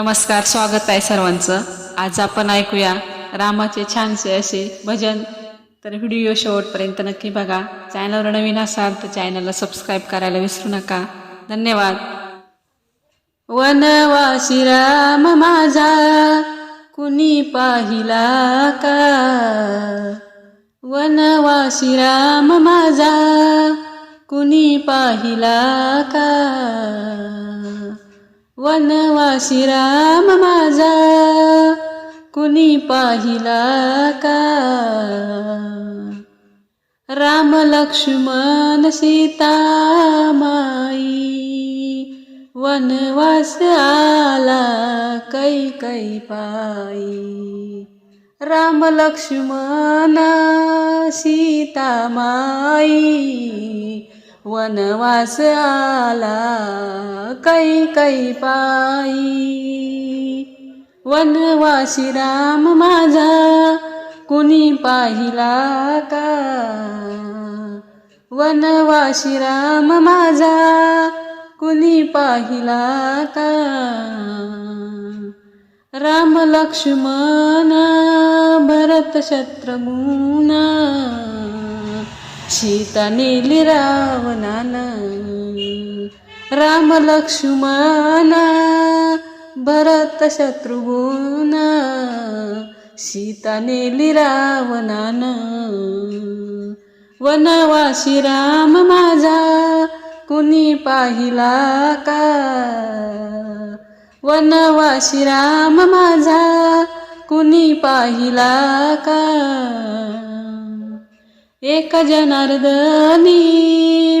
नमस्कार स्वागत आहे सर्वांचं. आज आपण ऐकूया रामाचे छानसे असे भजन. तर व्हिडिओ शेवटपर्यंत नक्की बघा. चॅनलवर नवीन असाल तर चॅनलला सबस्क्राईब करायला विसरू नका. धन्यवाद. वनवासी राम माझा कुणी पाहिला का? वनवासी राम माझा कुणी पाहिला का? वनवासी राम माझा कुणी पाहिला का? राम लक्ष्मण सीता माई वनवास आला कै कै पायी राम लक्ष्मण सीता माई वनवास आला कै कै पायी. वनवासी राम माझा कुणी पाहिला का? वनवासी राम माझा कुणी पाहिला का? राम लक्ष्मण भरत शत्रुघ्न. सीता नेली रावणान राम लक्ष्मणा भरत शत्रुघ्न सीता नेली रावणान. वनवासी राम माझा कुणी पाहिला का? वनवासी राम माझा कुणी पाहिला का? एक जनार्दनी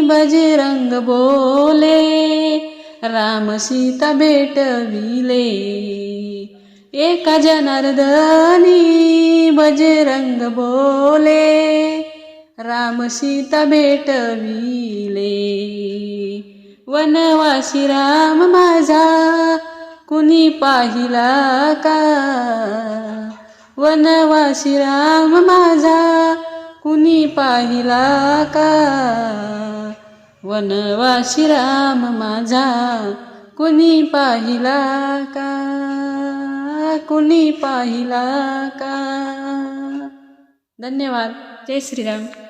बजरंग बोले राम सीता भेटविले एक जनार्दनी बजरंग बोले राम सीता भेटविले वनवासी राम माझा कुणी पाहिला का? वनवासी राम माझा कुणी पाहिला का? वनवाशी राम माझा कुणी पाहिला का? कुणी पाहिला का? धन्यवाद. जय श्रीराम.